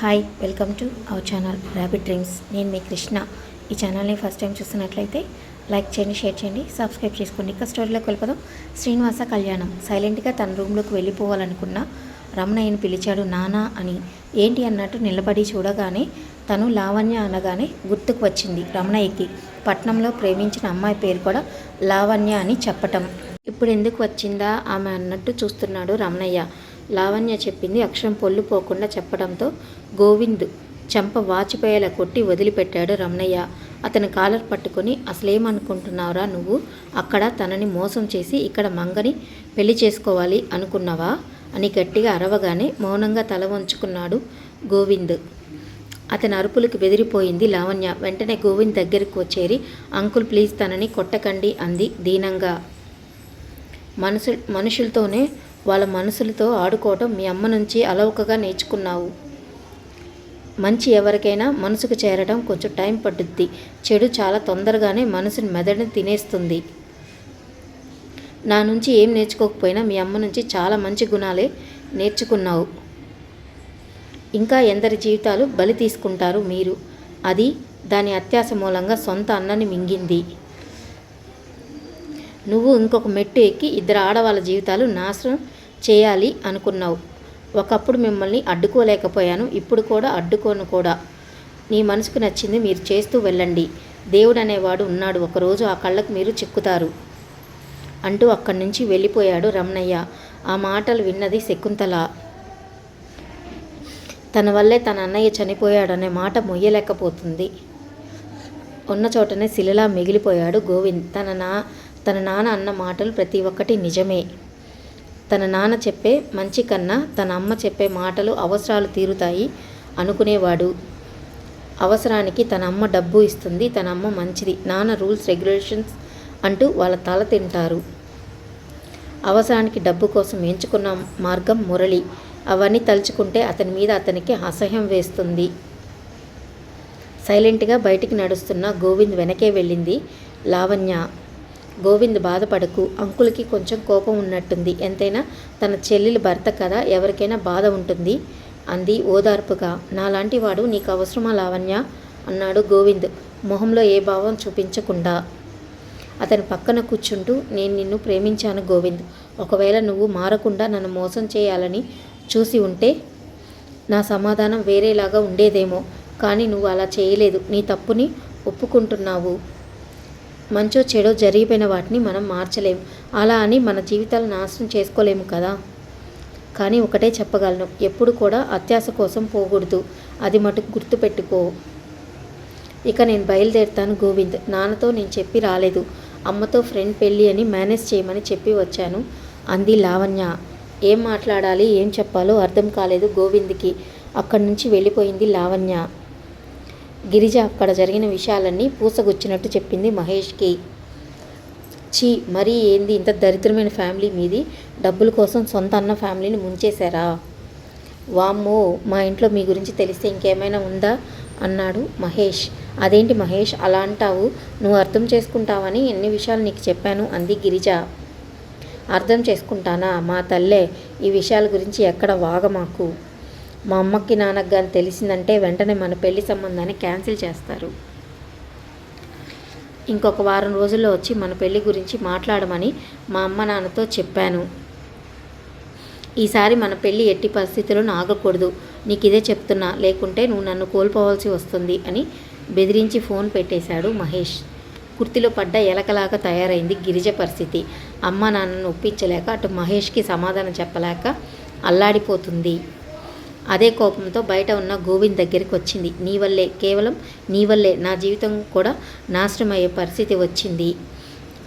Hi welcome to our channel rapid dreams నేను మీ కృష్ణ. ఈ ఛానల్ని ఫస్ట్ టైం చూస్తున్నట్లయితే లైక్ చేయండి షేర్ చేయండి సబ్స్క్రైబ్ చేసుకోండి. ఇక స్టోరీలోకి వెళ్ళిపోదాం. శ్రీనివాస కళ్యాణం. సైలెంట్గా తన రూమ్లోకి వెళ్ళిపోవాలనుకున్న రమణయ్యను పిలిచాడు నానా అని. ఏంటి అన్నట్టు నిలబడి చూడగానే తను లావణ్య అనగానే గుర్తుకు వచ్చింది రమణయ్యకి. పట్నంలో ప్రేమించిన అమ్మాయి పేరు కూడా లావణ్య అని చెప్పటం. ఇప్పుడు ఎందుకు వచ్చిందా ఆమె అన్నట్టు చూస్తున్నాడు రమణయ్య. లావణ్య చెప్పింది. అక్షరం పొల్లు పోకుండా చెప్పడంతో గోవింద్ చెంప వాచిపోయేలా కొట్టి వదిలిపెట్టాడు రమణయ్య. అతని కాలర్ పట్టుకొని అసలేమనుకుంటున్నావురా నువ్వు? అక్కడ తనని మోసం చేసి ఇక్కడ మంగని పెళ్ళి చేసుకోవాలి అనుకున్నావా? అని గట్టిగా అరవగానే మౌనంగా తల వంచుకున్నాడు గోవింద్. అతని అరుపులకు బెదిరిపోయింది లావణ్య. వెంటనే గోవింద్ దగ్గరకు వచ్చేరి అంకుల్ ప్లీజ్ తనని కొట్టకండి అంది దీనంగా. మనసు మనుషులతోనే వాళ్ళ మనసులతో ఆడుకోవటం మీ అమ్మ నుంచి అలౌకగా నేర్చుకున్నావు. మంచి ఎవరికైనా మనసుకు చేరడం కొంచెం టైం పట్టుద్ది. చెడు చాలా తొందరగానే మనసుని మెదడుని తినేస్తుంది. నా నుంచి ఏం నేర్చుకోకపోయినా మీ అమ్మ నుంచి చాలా మంచి గుణాలే నేర్చుకున్నావు. ఇంకా ఎందరి జీవితాలు బలి తీసుకుంటారు మీరు? అది దాని అత్యాస మూలంగా సొంత అన్నని మింగింది. నువ్వు ఇంకొక మెట్టు ఎక్కి ఇద్దరు ఆడవాళ్ళ జీవితాలు నాశనం చేయాలి అనుకున్నావు. ఒకప్పుడు మిమ్మల్ని అడ్డుకోలేకపోయాను. ఇప్పుడు కూడా అడ్డుకోను కూడా. నీ మనసుకు నచ్చింది మీరు చేస్తూ వెళ్ళండి. దేవుడు అనేవాడు ఉన్నాడు. ఒకరోజు ఆ కళ్ళకు మీరు చిక్కుతారు. అంటూ అక్కడి నుంచి వెళ్ళిపోయాడు రమణయ్య. ఆ మాటలు విన్నది శకుంతల. తన వల్లే తన అన్నయ్య చనిపోయాడనే మాట మొయ్యలేకపోతుంది. ఉన్న చోటనే శిలలా మిగిలిపోయాడు గోవింద్. తన నా తన నాన్న అన్న మాటలు ప్రతి ఒక్కటి నిజమే. తన నాన్న చెప్పే మంచి కన్నా తన అమ్మ చెప్పే మాటలు అవసరాలు తీరుతాయి అనుకునేవాడు. అవసరానికి తన అమ్మ డబ్బు ఇస్తుంది తన అమ్మ మంచిది. నాన్న రూల్స్ రెగ్యులేషన్స్ అంటూ వాళ్ళ తల తింటారు. అవసరానికి డబ్బు కోసం ఎంచుకున్న మార్గం మురళి. అవన్నీ తలుచుకుంటే అతని మీద అతనికి అసహ్యం వేస్తుంది. సైలెంట్గా బయటికి నడుస్తున్న గోవింద్ వెనకే వెళ్ళింది లావణ్య. గోవింద్ బాధపడకు అంకులకి కొంచెం కోపం ఉన్నట్టుంది. ఎంతైనా తన చెల్లెలు భర్త కదా ఎవరికైనా బాధ ఉంటుంది అంది ఓదార్పుగా. నాలాంటి వాడు నీకు అవసరమా లావణ్య? అన్నాడు గోవింద్ మొహంలో ఏ భావం చూపించకుండా. అతని పక్కన కూర్చుంటూ నేను నిన్ను ప్రేమించాను గోవింద్. ఒకవేళ నువ్వు మారకుండా నన్ను మోసం చేయాలని చూసి ఉంటే నా సమాధానం వేరేలాగా ఉండేదేమో. కానీ నువ్వు అలా చేయలేదు. నీ తప్పుని ఒప్పుకుంటున్నావు. మంచో చెడో జరిగిపోయిన వాటిని మనం మార్చలేము అలా అని మన జీవితాలు నాశనం చేసుకోలేము కదా. కానీ ఒకటే చెప్పగలను ఎప్పుడు కూడా అత్యాశ కోసం పోకూడదు. అది మటుకు గుర్తుపెట్టుకో. ఇక నేను బయలుదేరుతాను గోవింద్. నాన్నతో నేను చెప్పి రాలేదు. అమ్మతో ఫ్రెండ్ పెళ్ళి అని మేనేజ్ చేయమని చెప్పి వచ్చాను. అంది లావణ్య. ఏం మాట్లాడాలి ఏం చెప్పాలో అర్థం కాలేదు గోవింద్కి. అక్కడి నుంచి వెళ్ళిపోయింది లావణ్య. గిరిజ అక్కడ జరిగిన విషయాలన్నీ పూసగుచ్చినట్టు చెప్పింది మహేష్కి. చీ మరీ ఏంది ఇంత దరిద్రమైన ఫ్యామిలీ మీది? డబ్బుల కోసం సొంత అన్న ఫ్యామిలీని ముంచేశారా? వామ్మో మా ఇంట్లో మీ గురించి తెలిస్తే ఇంకేమైనా ఉందా? అన్నాడు మహేష్. అదేంటి మహేష్ అలా అంటావు? నువ్వు అర్థం చేసుకుంటావని ఎన్ని విషయాలు నీకు చెప్పాను? అంది గిరిజ. అర్థం చేసుకుంటానా? మా తల్లే ఈ విషయాల గురించి ఎక్కడ వాగమాకు? మా అమ్మకి నాన్నకి కానీ తెలిసిందంటే వెంటనే మన పెళ్ళి సంబంధాన్ని క్యాన్సిల్ చేస్తారు. ఇంకొక వారం రోజుల్లో వచ్చి మన పెళ్ళి గురించి మాట్లాడమని మా అమ్మ నాన్నతో చెప్పాను. ఈసారి మన పెళ్ళి ఎట్టి పరిస్థితుల్లో ఆగకూడదు నీకు ఇదే చెప్తున్నా లేకుంటే నువ్వు నన్ను కోల్పోవాల్సి వస్తుంది అని బెదిరించి ఫోన్ పెట్టేశాడు మహేష్. కుర్తిలో పడ్డ ఎలకలాగా తయారైంది గిరిజ పరిస్థితి. అమ్మ నాన్నను ఒప్పించలేక అటు మహేష్కి సమాధానం చెప్పలేక అల్లాడిపోతుంది. అదే కోపంతో బయట ఉన్న గోవింద్ దగ్గరికి వచ్చింది. నీ వల్లే కేవలం నీ వల్లే నా జీవితం కూడా నాశనం అయ్యే పరిస్థితి వచ్చింది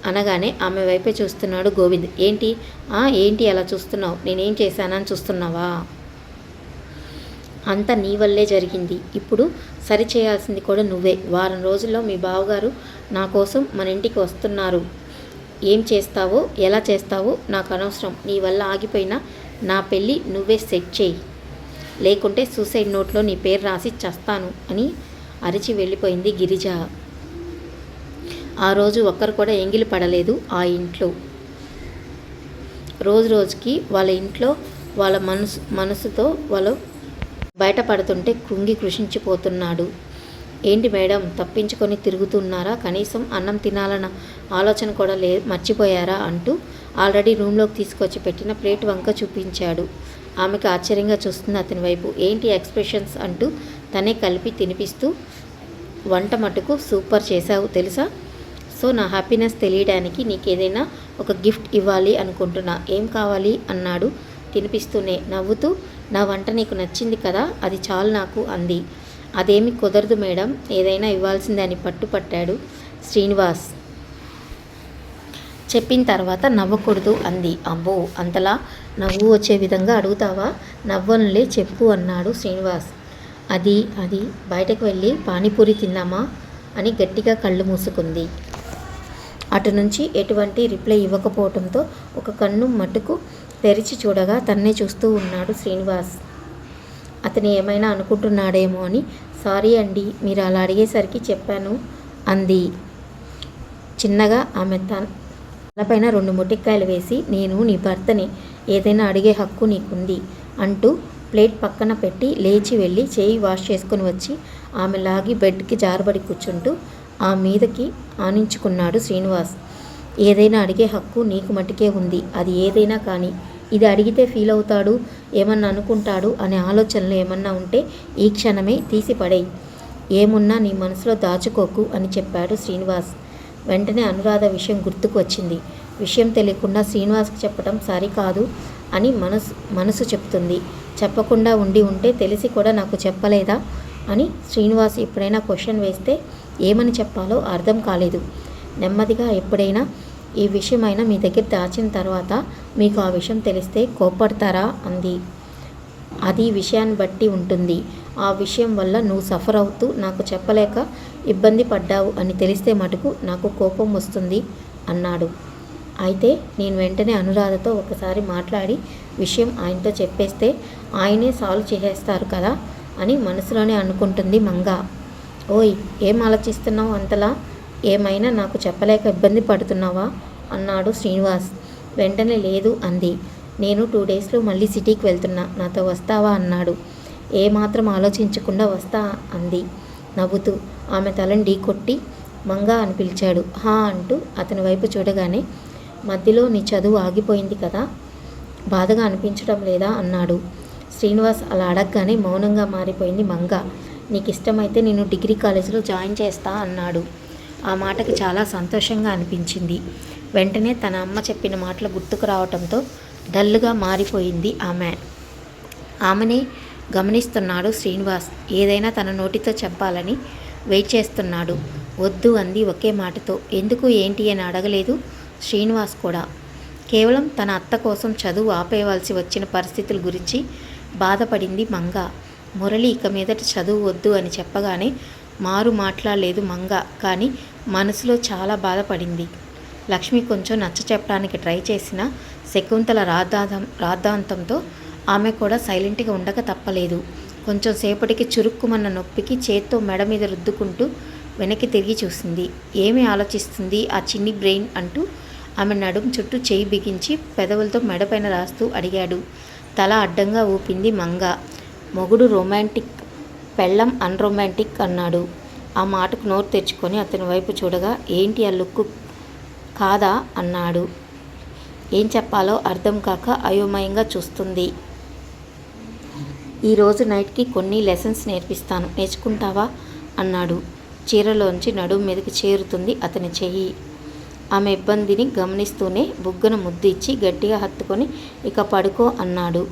అనగానే ఆమె వైపే చూస్తున్నాడు గోవింద్. ఏంటి? ఆ ఏంటి అలా చూస్తున్నావు? నేనేం చేశానని చూస్తున్నావా? అంతా నీ వల్లే జరిగింది. ఇప్పుడు సరిచేయాల్సింది కూడా నువ్వే. వారం రోజుల్లో మీ బావగారు నా కోసం మన ఇంటికి వస్తున్నారు. ఏం చేస్తావో ఎలా చేస్తావో నాకు అనవసరం. నీ వల్ల ఆగిపోయిన నా పెళ్ళి నువ్వే సెట్ చేయి. లేకుంటే సూసైడ్ నోట్లో నీ పేరు రాసి చస్తాను అని అరిచి వెళ్ళిపోయింది గిరిజ. ఆ రోజు ఒక్కరు కూడా ఎంగిలి పడలేదు ఆ ఇంట్లో. రోజు రోజుకి వాళ్ళ ఇంట్లో వాళ్ళ మనసు మనసుతో వాళ్ళు బయటపడుతుంటే కృంగి కృషించిపోతున్నాడు. ఏంటి మేడం తప్పించుకొని తిరుగుతున్నారా? కనీసం అన్నం తినాలన్న ఆలోచన కూడా లే మర్చిపోయారా? అంటూ ఆల్రెడీ రూమ్లోకి తీసుకొచ్చి పెట్టిన ప్లేట్ వంక చూపించాడు. ఆమెకు ఆశ్చర్యంగా చూస్తుంది అతని వైపు. ఏంటి ఎక్స్ప్రెషన్స్ అంటూ తనే కలిపి తినిపిస్తూ వంట మటుకు సూపర్ చేశావు తెలుసా? సో నా హ్యాపీనెస్ తెలియడానికి నీకు ఏదైనా ఒక గిఫ్ట్ ఇవ్వాలి అనుకుంటున్నా. ఏం కావాలి? అన్నాడు తినిపిస్తూనే. నవ్వుతూ నా వంట నీకు నచ్చింది కదా? అది చాలు నాకు అంది. అదేమి కుదరదు మేడం. ఏదైనా ఇవ్వాల్సిందే అని పట్టుపట్టాడు శ్రీనివాస్. చెప్పిన తర్వాత నవ్వకూడదు అంది. అబ్బో అంతలా నవ్వు వచ్చే విధంగా అడుగుతావా? నవ్వనులే చెప్పు అన్నాడు శ్రీనివాస్. అది అది బయటకు వెళ్ళి పానీపూరి తిందామా అని గట్టిగా కళ్ళు మూసుకుంది. అటు నుంచి ఎటువంటి రిప్లై ఇవ్వకపోవడంతో ఒక కన్ను మటుకు తెరిచి చూడగా తన్నే చూస్తూ ఉన్నాడు శ్రీనివాస్. అతను ఏమైనా అనుకుంటున్నాడేమో అని సారీ అండి మీరు అలా అడిగేసరికి చెప్పాను అంది. చిన్నగా ఆమె తన తలపైన రెండు మొటిక్కాయలు వేసి నేను నీ భర్తని ఏదైనా అడిగే హక్కు నీకుంది అంటూ ప్లేట్ పక్కన పెట్టి లేచి వెళ్ళి చేయి వాష్ చేసుకుని వచ్చి ఆమె లాగి బెడ్కి జారబడి కూర్చుంటూ ఆ మీదకి ఆనించుకున్నాడు శ్రీనివాస్. ఏదైనా అడిగే హక్కు నీకు మటుకే ఉంది. అది ఏదైనా కానీ ఇది అడిగితే ఫీల్ అవుతాడు ఏమన్నా అనుకుంటాడు అనే ఆలోచనలు ఏమన్నా ఉంటే ఈ క్షణమే తీసి పడేయి ఏమున్నా నీ మనసులో దాచుకోకు అని చెప్పాడు శ్రీనివాస్. వెంటనే అనురాధ విషయం గుర్తుకు వచ్చింది. విషయం తెలియకుండా శ్రీనివాస్కి చెప్పడం సరికాదు అని మనసు మనసు చెప్తుంది. చెప్పకుండా ఉండి ఉంటే తెలిసి కూడా నాకు చెప్పలేదా? అని శ్రీనివాస్ ఎప్పుడైనా క్వశ్చన్ వేస్తే ఏమని చెప్పాలో అర్థం కాలేదు. నెమ్మదిగా ఎప్పుడైనా ఈ విషయమైనా మీ దగ్గర దాచిన తర్వాత మీకు ఆ విషయం తెలిస్తే కోపడతారా అంది. అది విషయాన్ని బట్టి ఉంటుంది. ఆ విషయం వల్ల నువ్వు సఫర్ అవుతూ నాకు చెప్పలేక ఇబ్బంది పడ్డావు అని తెలిస్తే మటుకు నాకు కోపం వస్తుంది అన్నాడు. అయితే నేను వెంటనే అనురాధతో ఒకసారి మాట్లాడి విషయం ఆయనతో చెప్పేస్తే ఆయనే సాల్వ్ చేసేస్తారు కదా అని మనసులోనే అనుకుంటుంది మంగ. ఓయ్ ఏం ఆలోచిస్తున్నావు అంతలా? ఏమైనా నాకు చెప్పలేక ఇబ్బంది పడుతున్నావా? అన్నాడు శ్రీనివాస్. వెంటనే లేదు అంది. నేను టూ డేస్లో మళ్ళీ సిటీకి వెళ్తున్నా నాతో వస్తావా? అన్నాడు. ఏమాత్రం ఆలోచించకుండా వస్తా అంది. నవ్వుతూ ఆమె తలని ఢీ కొట్టి మంగా అని పిలిచాడు. హా అంటూ అతని వైపు చూడగానే మధ్యలో నీ చదువు ఆగిపోయింది కదా బాధగా అనిపించడం లేదా అన్నాడు. శ్రీనివాస్ అలా అడగగానే మౌనంగా మారిపోయింది మంగ. నీకు ఇష్టమైతే నేను డిగ్రీ కాలేజీలో జాయిన్ చేస్తా అన్నాడు. ఆ మాటకి చాలా సంతోషంగా అనిపించింది. వెంటనే తన అమ్మ చెప్పిన మాటలు గుర్తుకు రావడంతో డల్లుగా మారిపోయింది ఆమె. ఆమెనే గమనిస్తున్నాడు శ్రీనివాస్. ఏదైనా తన నోటితో చెప్పాలని వెయిట్ చేస్తున్నాడు. వద్దు అంది ఒకే మాటతో. ఎందుకు ఏంటి అని అడగలేదు శ్రీనివాస్ కూడా. కేవలం తన అత్త కోసం చదువు ఆపేయవలసి వచ్చిన పరిస్థితుల గురించి బాధపడింది మంగ. మురళి ఇక మీదట చదువు వద్దు అని చెప్పగానే మారు మాట్లాడలేదు మంగ. కానీ మనసులో చాలా బాధపడింది. లక్ష్మి కొంచెం నచ్చ చెప్పడానికి ట్రై చేసిన శకుంతల రాద్ధాంతం రాద్ధాంతంతో ఆమె కూడా సైలెంట్గా ఉండక తప్పలేదు. కొంచెం సేపటికి చురుక్కుమన్న నొప్పికి చేత్తో మెడ మీద రుద్దుకుంటూ వెనక్కి తిరిగి చూసింది. ఏమి ఆలోచిస్తుంది ఆ చిన్ని బ్రెయిన్ అంటూ ఆమె నడుం చుట్టూ చేయి బిగించి పెదవులతో మెడపైన రాస్తూ అడిగాడు. తల అడ్డంగా ఊపింది మంగ. మొగుడు రొమాంటిక్ పెళ్ళం అన్రొమాంటిక్ అన్నాడు. ఆ మాటకు నోరు తెచ్చుకొని అతని వైపు చూడగా ఏంటి ఆ లుక్కు? కాదా? అన్నాడు. ఏం చెప్పాలో అర్థం కాక అయోమయంగా చూస్తుంది. ఈరోజు నైట్కి కొన్ని లెసన్స్ నేర్పిస్తాను. నేర్చుకుంటావా? అన్నాడు. చీరలోంచి నడుము మీదకి చేరుతుంది అతని చెయ్యి. ఆమె ఇబ్బందిని గమనిస్తూనే బుగ్గను ముద్దు ఇచ్చి గట్టిగా హత్తుకొని ఇక పడుకో అన్నాడు.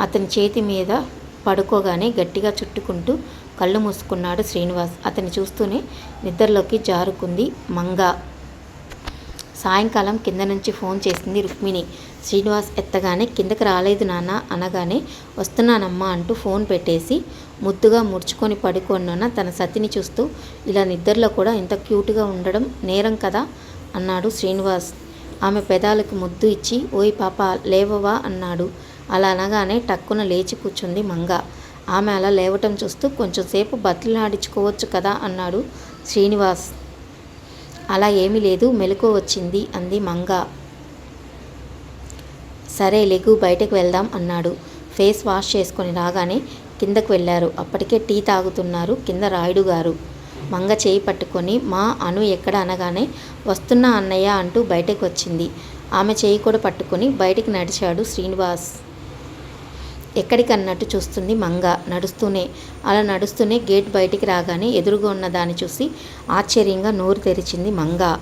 అతని చేతి మీద పడుకోగానే గట్టిగా చుట్టుకుంటూ కళ్ళు మూసుకున్నాడు శ్రీనివాస్. అతని చూస్తూనే నిద్రలోకి జారుకుంది మంగ. సాయంకాలం కింద నుంచి ఫోన్ చేసింది రుక్మిణి. శ్రీనివాస్ ఎత్తగానే కిందకి రాలేదు నాన్న అనగానే వస్తున్నానమ్మా అంటూ ఫోన్ పెట్టేసి ముద్దుగా ముడుచుకొని పడుకున్న తన సతిని చూస్తూ ఇలా నిద్రలో కూడా ఇంత క్యూట్గా ఉండడం నేరం కదా అన్నాడు శ్రీనివాస్. ఆమె పెదాలకు ముద్దు ఇచ్చి ఓయ్ పాప లేవవా అన్నాడు. అలా అనగానే టక్కున లేచి కూర్చుంది మంగ. ఆమె అలా లేవటం చూస్తూ కొంచెం సేపు బతులాడించుకోవచ్చు కదా అన్నాడు శ్రీనివాస్. అలా ఏమీ లేదు మెలకు వచ్చింది అంది మంగ. సరే లెగు బయటకు వెళ్దాం అన్నాడు. ఫేస్ వాష్ చేసుకొని రాగానే కిందకు వెళ్ళారు. అప్పటికే టీ తాగుతున్నారు కింద రాయుడు గారు. మంగ చేయి పట్టుకొని మా అను ఎక్కడ అనగానే వస్తున్నా అన్నయ్య అంటూ బయటకు వచ్చింది. ఆమె చేయి కూడా పట్టుకొని బయటికి నడిచాడు శ్రీనివాస్. ఎక్కడికన్నట్టు చూస్తుంది మంగ. నడుస్తూనే అలా నడుస్తూనే గేట్ బయటికి రాగానే ఎదురుగా ఉన్న దాన్ని చూసి ఆశ్చర్యంగా నోరు తెరిచింది మంగ.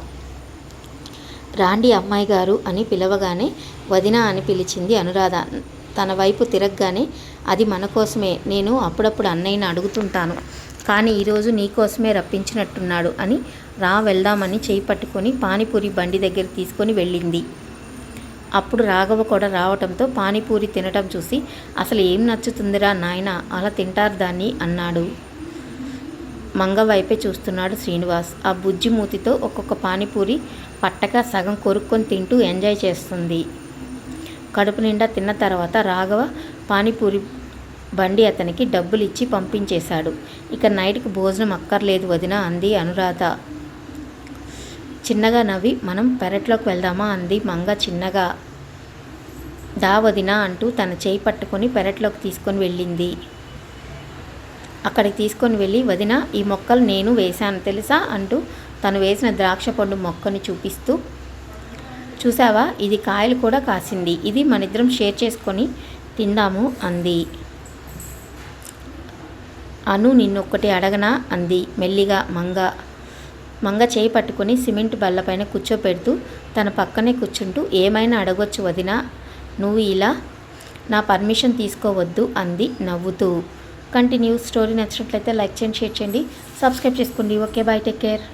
రాండి అమ్మాయి గారు అని పిలవగానే వదిన అని పిలిచింది అనురాధ. తన వైపు తిరగగానే అది మన కోసమే నేను అప్పుడప్పుడు అన్నయ్యని అడుగుతుంటాను. కానీ ఈరోజు నీకోసమే రప్పించినట్టున్నాడు అని రా వెళ్దామని చేయి పట్టుకొని పానీపూరి బండి దగ్గర తీసుకొని వెళ్ళింది. అప్పుడు రాఘవ కూడా రావటంతో పానీపూరి తినటం చూసి అసలు ఏం నచ్చుతుందిరా నాయన అలా తింటారు దాన్ని అన్నాడు. మంగ వైపే చూస్తున్నాడు శ్రీనివాస్. ఆ బుజ్జి మూతితో ఒక్కొక్క పానీపూరి పట్టక సగం కొరుక్కొని తింటూ ఎంజాయ్ చేస్తుంది. కడుపు నిండా తిన్న తర్వాత రాఘవ పానీపూరి బండి అతనికి డబ్బులు ఇచ్చి పంపించేశాడు. ఇక నైట్కి భోజనం అక్కర్లేదు వదిన అంది అనురాధ. చిన్నగా నవ్వి మనం పెరట్లోకి వెళ్దామా? అంది మంగ చిన్నగా. దా వదిన అంటూ తన చేయి పట్టుకొని పెరట్లోకి తీసుకొని వెళ్ళింది. అక్కడికి తీసుకొని వెళ్ళి వదిన ఈ మొక్కలు నేను వేశాను తెలుసా? అంటూ తను వేసిన ద్రాక్ష పండు మొక్కని చూపిస్తూ చూసావా ఇది కాయలు కూడా కాసింది. ఇది మనిద్దరం షేర్ చేసుకొని తిందాము అంది. అను నిన్నొక్కటి అడగనా? అంది మెల్లిగా మంగ. మంగ చేయి పట్టుకుని సిమెంట్ బల్లపైన కూర్చోపెడుతూ తన పక్కనే కూర్చుంటూ ఏమైనా అడగొచ్చు వదినా? నువ్వు ఇలా నా పర్మిషన్ తీసుకోవద్దు అంది నవ్వుతూ. కంటిన్యూ స్టోరీ నచ్చినట్లయితే లైక్ చేయండి షేర్ చేయండి సబ్స్క్రైబ్ చేసుకోండి. Okay bye take care.